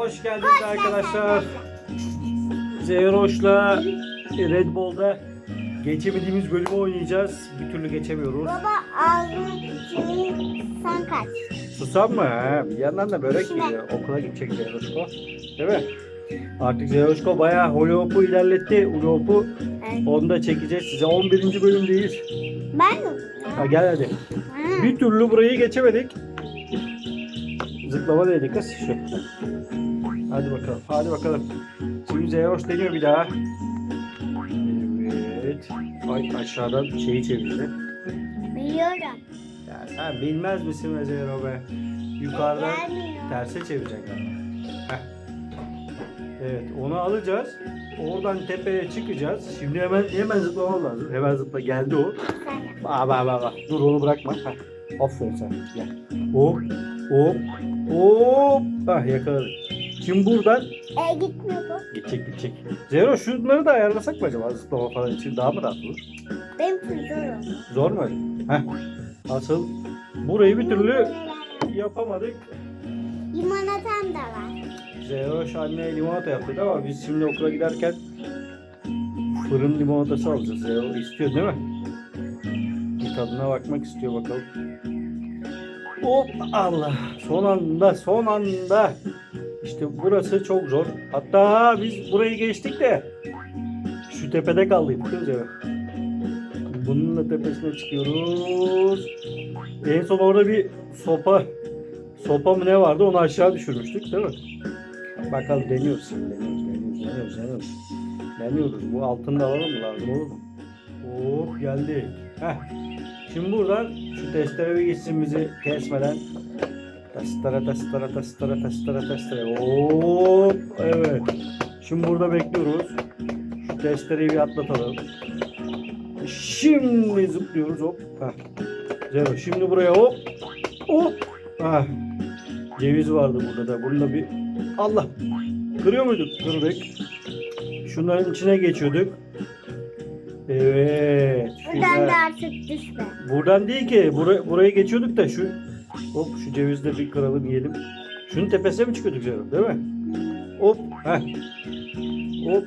Hoş geldiniz arkadaşlar. Zeyroş'la Red Bull'da geçemediğimiz bölümü oynayacağız. Bir türlü geçemiyoruz. Baba ağzını şeyi sen kaç. Susam mı? Ha, bir yandan da börek geliyor. Okula gidecek Zeyroşko. Değil mi? Artık Zeyroşko bayağı Holopu ilerletti. Evet. onu da çekeceğiz size. 11. bölümdeyiz. Ben mi? Ha, gel hadi. Ha. Bir türlü burayı geçemedik. Zıplama değdi kız şu. Hadi bakalım. Hadi bakalım. Şimdi Zeyroş deniyor bir daha. Evet. Ay aşağıdan şeyi çevirdi. Biliyorum. Ya sen bilmez misin Zeyro be? Yukarıdan Gelmiyor. terse çevirecek galiba. Heh. Evet onu alacağız. Oradan tepeye çıkacağız. Şimdi hemen hemen zıplamam lazım. Hemen zıpla geldi o. Yap. Bak bak bak. Dur onu bırakma. Heh. Aferin sen. Gel. Hop. Hop. Hop. Hah yakaladık. Şimdi buradan E gitmiyor bu. gidecek gidecek. Zero şunları da ayarlasak mı acaba? Zıplama falan için daha mı rahat olur? Benim çocuğum. Zor mu? Heh. Asıl burayı bir türlü yapamadık. Limonatam da var. Zero anne limonata yaptı ama biz şimdi okula giderken fırın limonatası alacağız. Zero istiyor değil mi? Bir tadına bakmak istiyor bakalım. Hop Allah. Son anda son anda. İşte burası çok zor. Hatta biz burayı geçtik de şu tepede kaldık. değil mi? Bununla tepesine çıkıyoruz. En son orada bir sopa sopa mı ne vardı onu aşağı düşürmüştük değil mi? Bakalım deniyoruz. Deniyoruz, deniyoruz, deniyoruz, deniyoruz. Deniyoruz. Bu altını da alalım mı lazım mu? Hop geldik. Heh. Şimdi buradan şu testere bir kesmeden. Testere, testere, testere, testere, testere. Hop. Evet. Şimdi burada bekliyoruz. Şu testereyi bir atlatalım. Şimdi zıplıyoruz hop. Heh. Zero. Şimdi buraya hop. Hop. Heh. Ceviz vardı burada da. Bununla bir Allah. Kırıyor muyduk? Kırdık. Şunların içine geçiyorduk. Evet. Buradan da artık düşme. Buradan değil ki. Bura, burayı geçiyorduk da şu hop şu cevizi de bir kıralım yiyelim. Şunun tepesine mi çıkıyorduk canım değil mi? Hop. Heh. Hop.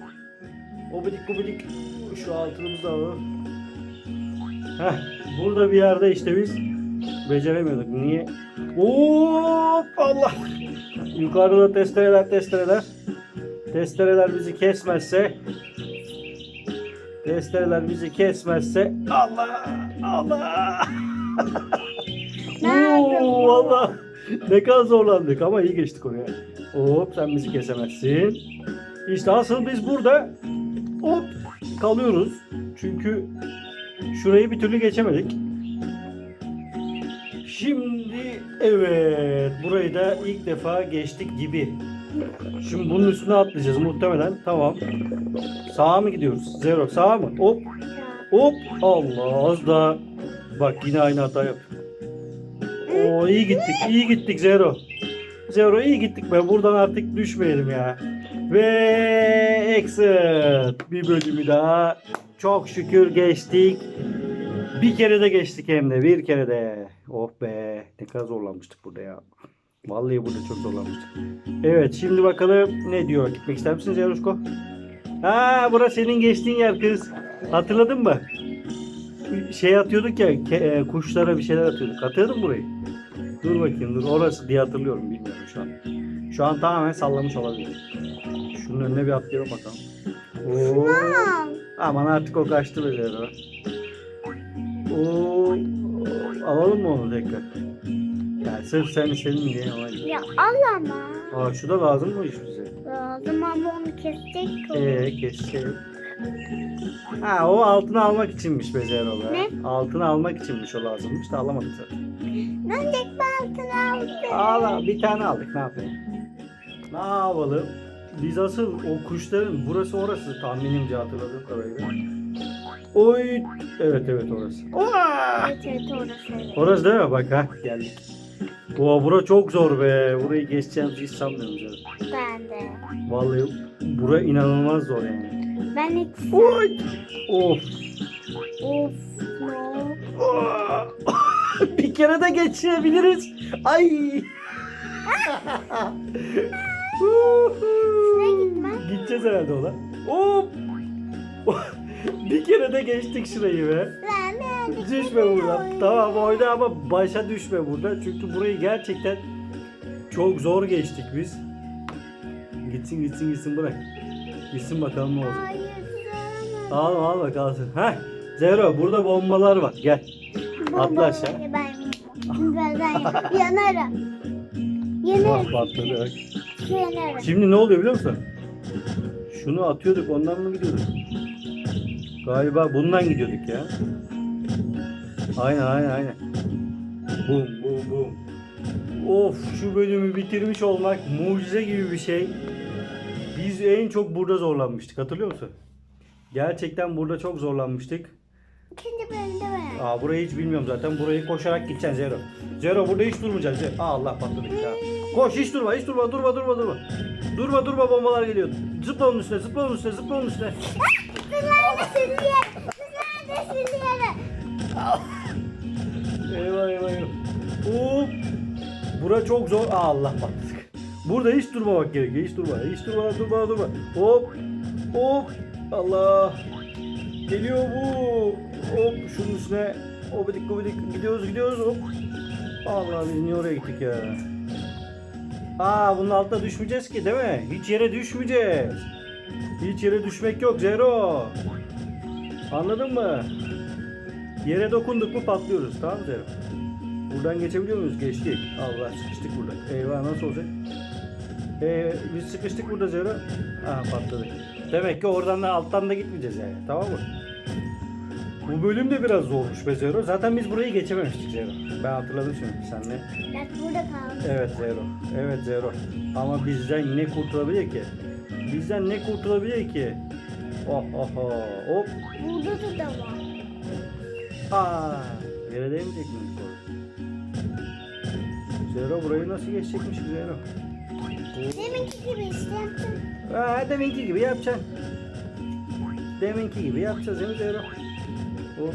Obidik obidik. Şu altımızı da alalım. Heh. Burada bir yerde işte biz beceremiyorduk. Niye? Hop Allah. Yukarıda testereler testereler. Testereler bizi kesmezse Testereler bizi kesmezse Allah Allah? Oo, Valla ne kadar zorlandık ama iyi geçtik oraya. Hop sen bizi kesemezsin. İşte asıl biz burada hop kalıyoruz. Çünkü şurayı bir türlü geçemedik. Şimdi evet burayı da ilk defa geçtik gibi. Şimdi bunun üstüne atlayacağız muhtemelen. Tamam. Sağa mı gidiyoruz? Zero. Sağa mı? Hop. Hop. Allah az daha. Bak yine aynı hata yap. Oo iyi gittik. iyi gittik Zero. Zero iyi gittik be. Buradan artık düşmeyelim ya. Ve exit. Bir bölümü daha. Çok şükür geçtik. Bir kere de geçtik hem de. Bir kere de. Oh be. Ne kadar zorlanmıştık burada ya. Vallahi burada çok zorlanmıştık. Evet şimdi bakalım ne diyor. Gitmek ister misiniz Yaruşko? Ha burası senin geçtiğin yer kız. Hatırladın mı? Şey atıyorduk ya e, kuşlara bir şeyler atıyorduk. Hatırladın mı burayı? Dur bakayım dur orası diye hatırlıyorum bilmiyorum şu an. Şu an tamamen sallamış olabilir. Şunun önüne bir atlayalım bakalım. Oo. Aman artık o kaçtı be Zero. Oo. Alalım mı onu tekrar? Ya sırf sen senin diye ama. Ya al ama. Aa şu da lazım mı iş bize? Lazım ama onu kesecek o. Eee keseceğim. Ha o altını almak içinmiş be be. Ne? Altını almak içinmiş o lazımmış da alamadık zaten. Ben tek altına aldım. Ağla bir tane aldık ne yapalım? Ne yapalım? Biz asıl o kuşların burası orası tahminimce hatırladığım kadarıyla. Oy evet evet orası. Oha! Evet evet orası evet. Orası değil mi? Bak ha geldik. Oha bura çok zor be. Burayı geçeceğimizi hiç sanmıyorum canım. Ben de. Vallahi bura inanılmaz zor yani. Ben hiç... Oy! Of! Of no. bir kere de geçebiliriz. Ay! geçeceğiz herhalde ona. Hop. bir kere de geçtik şurayı be. Düşme buradan. Tamam oyna ama başa düşme burada. Çünkü burayı gerçekten çok zor geçtik biz. Gitsin gitsin gitsin bırak. Gitsin bakalım ne olacak. Al al bak alsın. Heh. Zero burada bombalar var. Gel. Atla aşağı. Ben yanarım. Yanarım. patladı. Yanarım. Şimdi ne oluyor biliyor musun? Şunu atıyorduk ondan mı gidiyorduk? Galiba bundan gidiyorduk ya. Aynen aynen aynen. Bum bum bum. Of şu bölümü bitirmiş olmak mucize gibi bir şey. Biz en çok burada zorlanmıştık hatırlıyor musun? Gerçekten burada çok zorlanmıştık. İkinci bölümde ben. Aa burayı hiç bilmiyorum zaten. Burayı koşarak gideceksin Zero. Zero burada hiç durmayacaksın. Zero. Aa, Allah patladık ya. Koş hiç durma hiç durma durma durma durma. Durma durma bombalar geliyor. Zıpla onun üstüne zıpla onun üstüne zıpla onun üstüne. Sizler de sürüyelim. Sizler de sürüyelim. Eyvah eyvah eyvah. Hop. Bura çok zor. Aa, Allah patladık. Burada hiç durmamak gerekiyor. Hiç durma. Hiç durma durma durma. Hop. Hop. Allah. Geliyor bu. Hop şunun üstüne. Obidik obidik gidiyoruz gidiyoruz hop. Allah biz niye oraya gittik ya? Aa bunun altına düşmeyeceğiz ki değil mi? Hiç yere düşmeyeceğiz. Hiç yere düşmek yok Zero. Anladın mı? Yere dokunduk mu patlıyoruz tamam Zero? Buradan geçebiliyor muyuz? Geçtik. Allah sıkıştık burada. Eyvah nasıl olacak? Ee, biz sıkıştık burada Zero. Aha patladık. Demek ki oradan da alttan da gitmeyeceğiz yani. Tamam mı? Bu bölüm de biraz zormuş be Zero. Zaten biz burayı geçememiştik Zero. Ben hatırladım şimdi senle. Bak burada kaldı. Evet Zero. Evet Zero. Ama bizden ne kurtulabilir ki? Bizden ne kurtulabilir ki? Oh oh oh. Hop. Burada da var. Aa, yere değmeyecek miydik orada? Zero burayı nasıl geçecekmiş Zero? Deminki gibi işte yaptım. Aa, deminki gibi yapacaksın. Deminki gibi yapacağız değil mi Zero? Hop.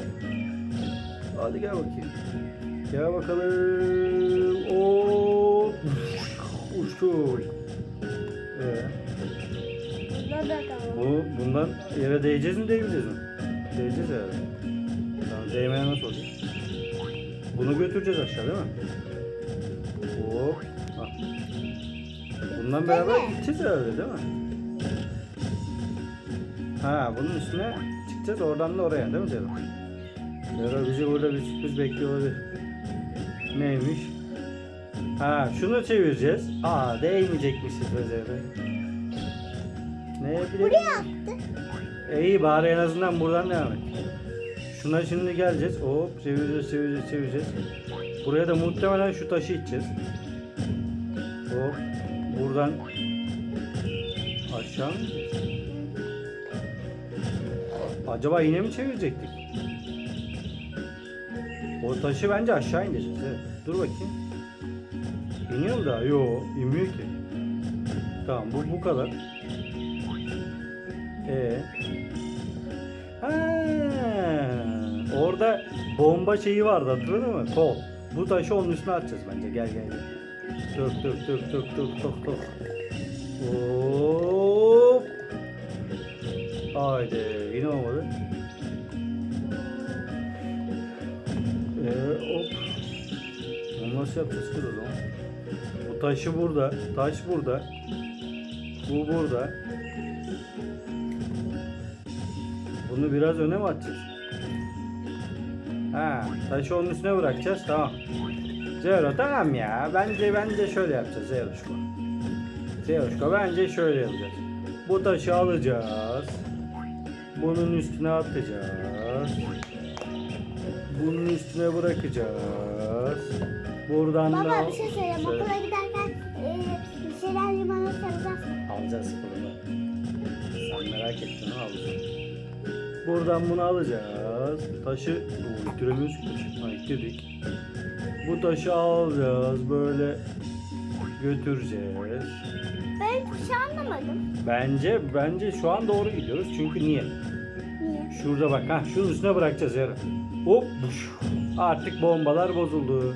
Hadi gel bakayım. Gel bakalım. Hop. Ee, var. bu, bundan yere değeceğiz mi değmeyeceğiz mi? Değeceğiz herhalde. Tamam değmeye nasıl olacak? Bunu götüreceğiz aşağı değil mi? Hop. Ah. Bundan beraber gideceğiz herhalde değil mi? Ha bunun üstüne çıkacağız oradan da oraya değil mi Zero? Zero bizi burada bir sürpriz bekliyor olabilir. Neymiş? Ha şunu çevireceğiz. Aa değmeyecekmişiz Zero. Ne bileyim. Buraya attı. E iyi bari en azından buradan devam et. Şuna şimdi geleceğiz. Hop çevireceğiz çevireceğiz çevireceğiz. Buraya da muhtemelen şu taşı iteceğiz. Hop buradan aşağı mı? Acaba yine mi çevirecektik? O taşı bence aşağı indireceğiz. Evet. Dur bakayım. İniyor mu daha? Yo inmiyor ki. Tamam bu bu kadar. Ee. Ha, orada bomba şeyi vardı hatırladın mı? Kol. Bu taşı onun üstüne atacağız bence. Gel gel gel. Tök tök tök tök tök tök tök. Hop. Haydi yine olmadı. Nasıl yapacağız ki o zaman? Bu taşı burada. Taş burada. Bu burada. Bunu biraz öne mi atacağız? Ha, taşı onun üstüne bırakacağız. Tamam. Zero tamam ya. Bence bence şöyle yapacağız Zeroşko. Zeroşko bence şöyle yapacağız. Bu taşı alacağız. Bunun üstüne atacağız. Bunun üstüne bırakacağız. Buradan da Baba bir şey söyleyeyim. Söyle. Okula giderken e, bir şeyler limana saracağız mı? Alacağız bunu. Sen merak ettin alacağız. Buradan bunu alacağız. Taşı Oo, ittiremiyoruz ki taşı. İttirdik. Bu taşı alacağız. Böyle götüreceğiz. Ben hiçbir şey anlamadım. Bence bence şu an doğru gidiyoruz. Çünkü niye? Niye? Şurada bak ha şunun üstüne bırakacağız yarın. Hop. Artık bombalar bozuldu.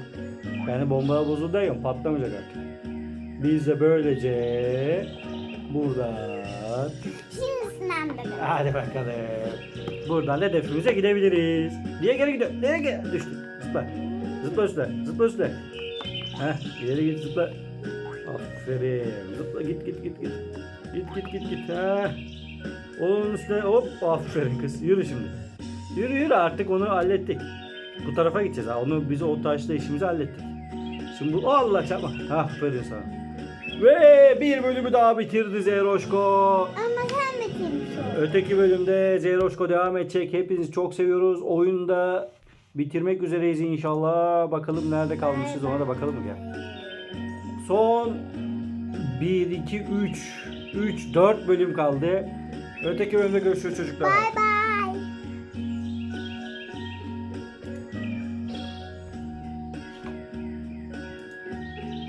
Yani bombalar bozuldu derken patlamayacak artık. Biz de böylece Buradan. Şimdi sınavda. Hadi bakalım. Buradan hedefimize gidebiliriz. Niye geri gidiyor? Nereye gel? Düştük. Zıpla. Zıpla üstüne. Zıpla üstüne. Heh. İleri git zıpla. Aferin. Zıpla git git git git. Git git git git. Heh. Onun üstüne hop. Aferin kız. Yürü şimdi. Yürü yürü artık onu hallettik. Bu tarafa gideceğiz. Onu biz o taşla işimizi hallettik. Şimdi bu Allah çarpma. Aferin sana. Ve bir bölümü daha bitirdi Zeroşko. Ama sen bitirmişsin. Öteki bölümde Zeroşko devam edecek. Hepinizi çok seviyoruz. Oyunda bitirmek üzereyiz inşallah. Bakalım nerede kalmışız ona da bakalım mı gel. Son 1, 2, 3, 3, 4 bölüm kaldı. Öteki bölümde görüşürüz çocuklar. Bay bay.